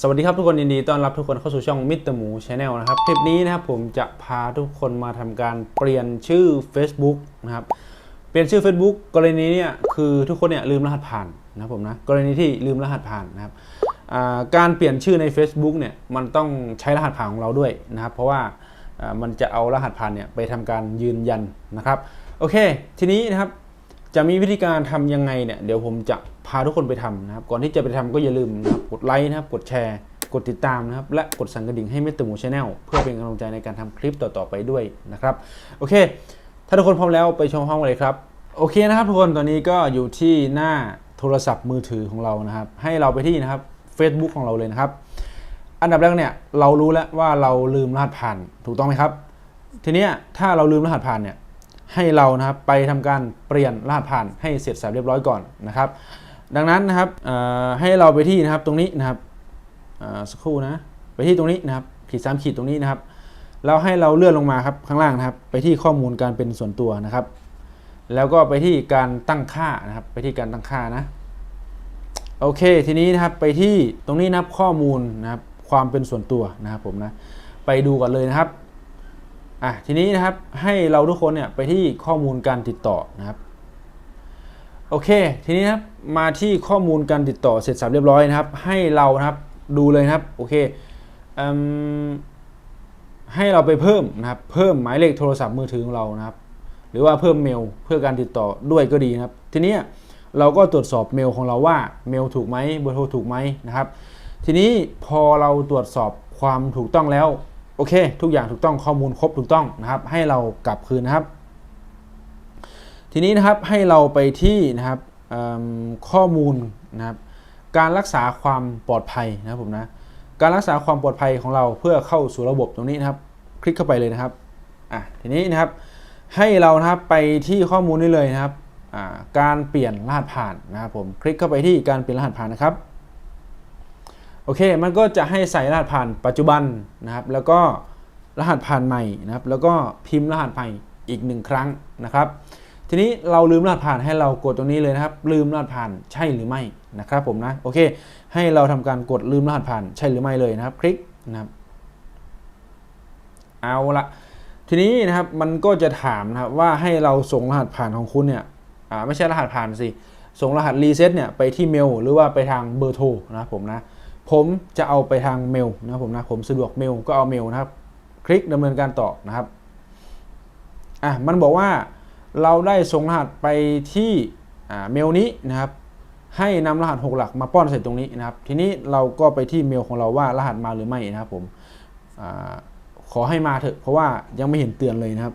สวัสดีครับทุกคนยินดีต้อนรับทุกคนเข้าสู่ช่องมิตรหมูชาแนลนะครับ คลิปนี้นะครับผมจะพาทุกคนมาทำการเปลี่ยนชื่อ Facebook นะครับ เปลี่ยนชื่อ Facebook กรณีเนี่ยคือทุกคนเนี่ยลืมรหัสผ่านนะครับผมนะกรณีที่ลืมรหัสผ่านนะครับการเปลี่ยนชื่อใน Facebook เนี่ยมันต้องใช้รหัสผ่านของเราด้วยนะครับ เพราะว่าอ่ามันจะเอารหัสผ่านเนี่ยไปทำการยืนยันนะครับ โอเค ทีนี้นะครับ จะมีวิธีการทำยังไงเนี่ยเดี๋ยวผมจะพาทุกคนไปทำนะครับ ก่อนที่จะไปทำก็อย่าลืมนะครับกดไลค์นะครับ กดแชร์ กดติดตามนะครับ และกดสั่นกระดิ่งให้เมตตาหมูชาแนลเพื่อเป็นกำลังใจในการทำคลิปต่อๆไปด้วยนะครับ โอเค ถ้าทุกคนพร้อมแล้วไปชมห้องเลยครับ โอเคนะครับทุกคนตอนนี้ก็อยู่ที่หน้าโทรศัพท์มือถือของเรานะครับ ให้เราไปที่นะครับ Facebook ของเราเลยนะครับ อันดับแรกเนี่ยเรารู้แล้วว่าเราลืมรหัสผ่านถูกต้องไหมครับ ทีนี้ถ้าเราลืมรหัสผ่านเนี่ย ให้เรานะครับไปทำการเปลี่ยนรหัสผ่านให้เสร็จสับเรียบร้อยก่อนนะครับ ดังนั้นนะครับให้เราไปที่นะครับตรงนี้นะครับสักครู่นะไปที่ตรงนี้นะครับขีดสามขีดตรงนี้นะครับแล้วให้เราเลื่อนลงมาครับข้างล่างนะครับ ไปที่ข้อมูลการเป็นส่วนตัวนะครับ แล้วก็ไปที่การตั้งค่านะครับ ไปที่การตั้งค่านะโอเค ทีนี้นะครับไปที่ตรงนี้นะครับข้อมูลนะครับความเป็นส่วนตัวนะครับผมนะไปดูกันเลยนะครับ อะทีนี้นะครับให้เราทุกคนเนี่ยไปที่ข้อมูลการติดต่อนะครับ โอเค ทีนี้ครับมาที่ข้อมูลการติดต่อเสร็จสับเรียบร้อยนะครับ ให้เรานะครับดูเลยนะครับโอเคอให้เราไปเพิ่มนะครับ เพิ่มหมายเลขโทรศัพท์มือถือของเรานะครับ หรือว่าเพิ่มเมลเพื่อการติดต่อด้วยก็ดีนะครับ ทีนี้เราก็ตรวจสอบเมลของเราว่าเมลถูกไหมเบอร์โทรถูกไหมนะครับ ทีนี้พอเราตรวจสอบความถูกต้องแล้ว โอเค ทุกอย่างถูกต้องข้อมูลครบถูกต้องนะครับ ให้เรากลับคืนนะครับ ทีนี้นะครับให้เราไปที่นะครับข้อมูลนะครับ การรักษาความปลอดภัยนะครับผมนะการรักษาความปลอดภัยของเราเพื่อเข้าสู่ระบบตรงนี้นะครับ คลิกเข้าไปเลยนะครับอะทีนี้นะครับให้เรานะครับไปที่ข้อมูลนี้เลยนะครับการเปลี่ยนรหัสผ่านนะครับผมคลิกเข้าไปที่การเปลี่ยนรหัสผ่านนะครับ โอเค มันก็จะให้ใส่รหัสผ่านปัจจุบันนะครับ แล้วก็รหัสผ่านใหม่นะครับ แล้วก็พิมพ์รหัสใหม่อีกหนึ่งครั้งนะครับ ทีนี้เราลืมรหัสผ่านให้เรากดตรงนี้เลยนะครับ ลืมรหัสผ่านใช่หรือไม่นะครับผมนะ โอเค ให้เราทำการกดลืมรหัสผ่านใช่หรือไม่เลยนะครับ คลิกนะครับ เอาละทีนี้นะครับมันก็จะถามนะครับว่าให้เราส่งรหัสผ่านของคุณเนี่ยอ่าไม่ใช่รหัสผ่านสิ ส่งรหัสรีเซ็ตเนี่ยไปที่เมลหรือว่าไปทางเบอร์โทรนะครับผมนะ ผมจะเอาไปทางเมลนะผมนะผมสะดวกเมลก็เอาเมลนะครับ คลิกดำเนินการต่อนะครับอะมันบอกว่าเราได้ส่งรหัสไปที่อ่าเมลนี้นะครับ ให้นำรหัส 6 หลักมาป้อนใส่ตรงนี้นะครับ ทีนี้เราก็ไปที่เมลของเราว่ารหัสมาหรือไม่นะครับผมอขอให้มาเถอะเพราะว่ายังไม่เห็นเตือนเลยนะครับ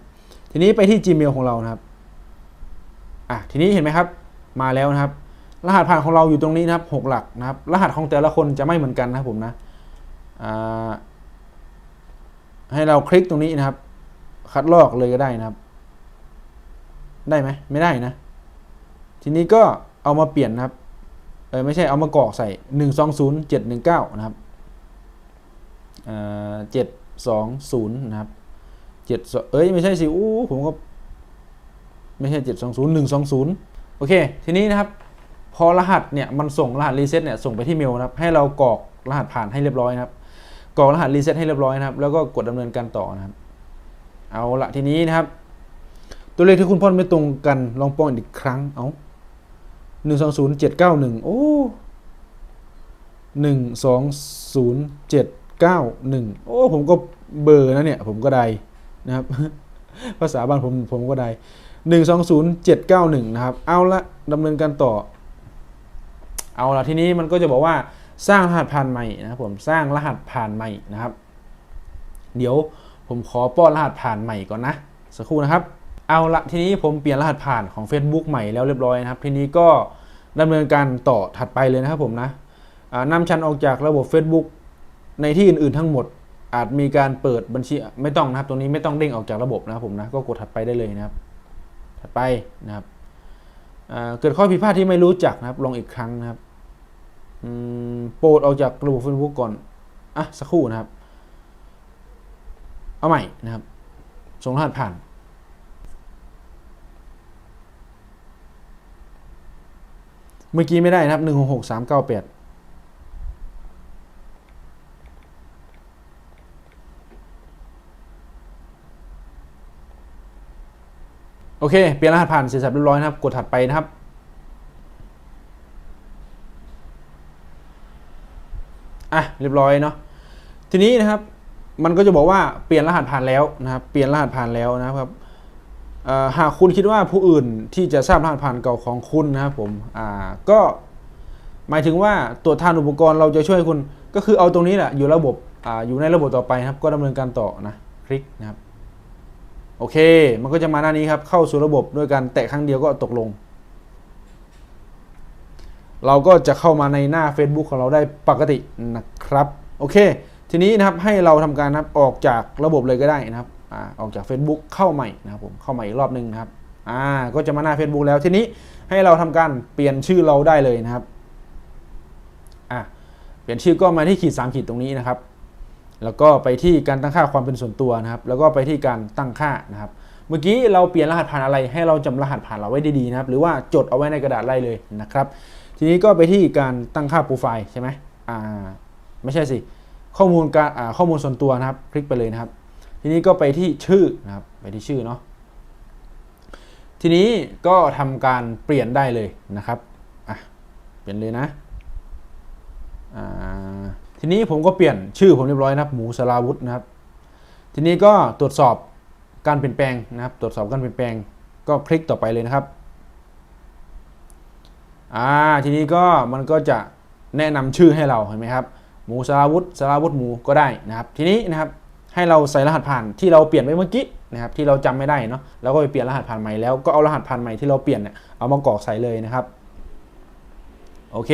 ทีนี้ไปที่ Gmail ของเรานะครับอะทีนี้เห็นไหมครับมาแล้วนะครับ รหัสผ่านของเราอยู่ตรงนี้นะครับ 6 หลักนะครับ รหัสของแต่ละคนจะไม่เหมือนกันนะครับผมนะให้เราคลิกตรงนี้นะครับ คัดลอกเลยก็ได้นะครับ ได้ไหมไม่ได้นะ ทีนี้ก็เอามาเปลี่ยนนะครับ เออไม่ใช่เอามากรอกใส่ 1 2 0 7 1 9 นะครับเจ็ดสองศูนย์นะครับเจ็ดเอ้ยไม่ใช่สิอู้ผมก็ ไม่ใช่เจ็ดสองศูนย์หนึ่งสองศูนย์โอเค ทีนี้นะครับ พอรหัสเนี่ยมันส่งรหัสรีเซ็ตเนี่ยส่งไปที่เมลนะครับให้เรากรอกรหัสผ่านให้เรียบร้อยนะครับกรอกรหัสรีเซ็ตให้เรียบร้อยนะครับแล้วก็กดดำเนินการต่อนะครับ เอาละทีนี้นะครับ ตัวเลขที่คุณพ่อไม่ตรงกันลองป้อนอีกครั้งเอาหนึ่งสองศูนย์เจ็ดเก้าหนึ่งโอ้หนึ่งสองศูนย์เจ็ด91โอ้ผมก็เบอร์นะเนี่ยผมก็ได้นะครับ ภาษาบ้านผมผมก็ได้120791นะครับ เอาละดำเนินการต่อ เอาละทีนี้มันก็จะบอกว่าสร้างรหัสผ่านใหม่นะครับผมสร้างรหัสผ่านใหม่นะครับ เดี๋ยวผมขอป้อนรหัสผ่านใหม่ก่อนนะสักครู่นะครับ เอาละทีนี้ผมเปลี่ยนรหัสผ่านของ Facebook ใหม่แล้วเรียบร้อยนะครับ ทีนี้ก็ดำเนินการต่อถัดไปเลยนะครับผมนะอ่านำชันออกจากระบบ Facebook ในที่อื่น ๆ ทั้งหมดอาจมีการเปิดบัญชีไม่ต้องนะครับ ตรงนี้ไม่ต้องเด้งออกจากระบบนะครับผมนะก็กดถัดไปได้เลยนะครับ ถัดไปนะครับเกิดข้อผิดพลาดที่ไม่รู้จักนะครับลองอีกครั้งนะครับ โปรดออกจากระบบ Facebook ก่อน อะ สักครู่นะครับ เอาใหม่นะครับ ส่งรหัสผ่าน เมื่อกี้ไม่ได้นะครับหนึ่งหกสามเก้าแปดโอเค เปลี่ยนรหัสผ่านเสร็จสรบเรียบร้อยนะครับ กดถัดไปนะครับ อะเรียบร้อยเนาะทีนี้นะครับมันก็จะบอกว่าเปลี่ยนรหัสผ่านแล้วนะครับ เปลี่ยนรหัสผ่านแล้วนะครับหากคุณคิดว่าผู้อื่นที่จะทราบรหัสผ่านเก่าของคุณนะครับผมอ่าก็หมายถึงว่าตรวจทานอุปกรณ์เราจะช่วยคุณก็คือเอาตรงนี้แหละอยู่ระบบอ่าอยู่ในระบบต่อไปนะครับ ก็ดำเนินการต่อนะคลิกนะครับ โอเค มันก็จะมาหน้านี้ครับเข้าสู่ระบบด้วยการแตะครั้งเดียวก็ตกลง เราก็จะเข้ามาในหน้า Facebook ของเราได้ปกตินะครับ โอเค ทีนี้นะครับให้เราทำการนะครับออกจากระบบเลยก็ได้นะครับอ่าออกจาก Facebook เข้าใหม่นะครับผมเข้าใหม่อีกรอบหนึงนะครับอ่าก็จะมาหน้า Facebook แล้วทีนี้ให้เราทำการเปลี่ยนชื่อเราได้เลยนะครับอ่าเปลี่ยนชื่อก็มาที่ขีด3ขีดตรงนี้นะครับ แล้วก็ไปที่การตั้งค่าความเป็นส่วนตัวนะครับ แล้วก็ไปที่การตั้งค่านะครับ เมื่อกี้เราเปลี่ยนรหัสผ่านอะไรให้เราจำรหัสผ่านเราไว้ดีๆนะครับ หรือว่าจดเอาไว้ในกระดาษไล่เลยนะครับ ทีนี้ก็ไปที่การตั้งค่าโปรไฟล์ใช่ไหมอ่าไม่ใช่สิ ข้อมูลการอ่าข้อมูลส่วนตัวนะครับ คลิกไปเลยนะครับ ทีนี้ก็ไปที่ชื่อนะครับ ไปที่ชื่อเนาะ ทีนี้ก็ทำการเปลี่ยนได้เลยนะครับอะเปลี่ยนเลยนะอ่าทีนี้ผมก็เปลี่ยนชื่อผมเรียบร้อยนะครับ หมูสลาวุธนะครับ ทีนี้ก็ตรวจสอบการเปลี่ยนแปลงนะครับ ตรวจสอบการเปลี่ยนแปลง ก็คลิกต่อไปเลยนะครับ อ่าทีนี้ก็มันก็จะแนะนำชื่อให้เราเห็นไหมครับหมูสลาวุธสลาวุธหมูก็ได้นะครับ ทีนี้นะครับให้เราใส่รหัสผ่านที่เราเปลี่ยนไปเมื่อกี้นะครับที่เราจำไม่ได้เนาะแล้วก็ไปเปลี่ยนรหัสผ่านใหม่แล้วก็เอารหัสผ่านใหม่ที่เราเปลี่ยนเนี่ยเอามากรอกใส่เลยนะครับโอเค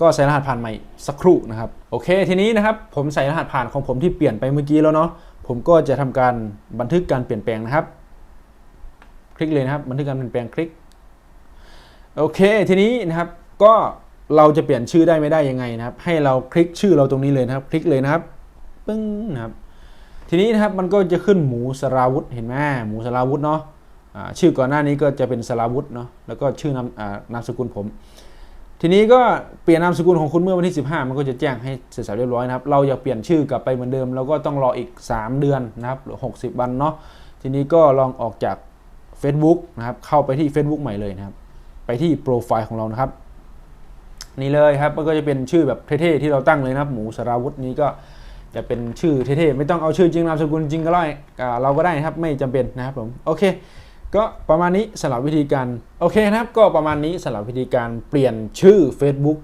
ก็ใส่รหัสผ่านใหม่สักครู่นะครับ โอเค ทีนี้นะครับ ผมใส่รหัสผ่านของผมที่เปลี่ยนไปเมื่อกี้แล้วเนาะ ผมก็จะทำการบันทึกการเปลี่ยนแปลงนะครับ คลิกเลยนะครับ บันทึกการเปลี่ยนแปลงคลิก โอเค ทีนี้นะครับก็เราจะเปลี่ยนชื่อได้ไม่ได้ยังไงนะครับ ให้เราคลิกชื่อเราตรงนี้เลยนะครับ คลิกเลยนะครับปึ้งนะครับ ทีนี้นะครับมันก็จะขึ้นหมูสราวุธเห็นไหมหมูสราวุธเนาะชื่อก่อนหน้านี้ก็จะเป็นสราวุธเนาะแล้วก็ชื่อนามนามสกุลผม ทีนี้ก็เปลี่ยนนามสกุลของคุณเมื่อวันที่ 15 มันก็จะแจ้งให้เสร็จสับเรียบร้อยนะครับ เราอยากเปลี่ยนชื่อกลับไปเหมือนเดิมเราก็ต้องรออีก 3 เดือนนะครับหรือ 60 วันเนาะทีนี้ก็ลองออกจาก Facebook นะครับเข้าไปที่ Facebook ใหม่เลยนะครับ ไปที่โปรไฟล์ของเรานะครับ นี่เลยครับมันก็จะเป็นชื่อแบบเท่ๆที่เราตั้งเลยนะครับ หมูสราวุธนี้ก็จะเป็นชื่อเท่ๆไม่ต้องเอาชื่อจริงนามสกุลจริงก็ได้เราก็ได้นะครับไม่จำเป็นนะครับผมโอเค ก็ประมาณนี้สำหรับวิธีการโอเคนะครับก็ประมาณนี้สำหรับวิธีการเปลี่ยนชื่อ Facebook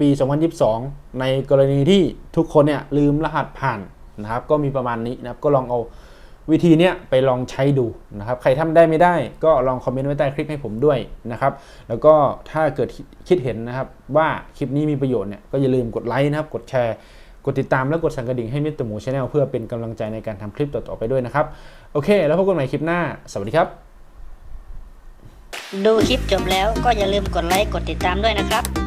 ปี 2022 ในกรณีที่ทุกคนเนี่ยลืมรหัสผ่านนะครับก็มีประมาณนี้นะครับก็ลองเอา วิธีเนี้ยไปลองใช้ดูนะครับ ใครทำได้ไม่ได้ก็ลองคอมเมนต์ไว้ใต้คลิปให้ผมด้วยนะครับ แล้วก็ถ้าเกิดคิดเห็นนะครับ ว่าคลิปนี้มีประโยชน์เนี่ยก็อย่าลืมกดไลค์นะครับ กดแชร์ กดติดตามและกดสั่นกระดิ่งให้มิสเตอร์หมูชาแนลเพื่อเป็นกำลังใจในการทำคลิปต่อๆไปด้วยนะครับ โอเค แล้วพบกันใหม่คลิปหน้า สวัสดีครับ ดูคลิปจบแล้วก็อย่าลืมกดไลค์กดติดตามด้วยนะครับ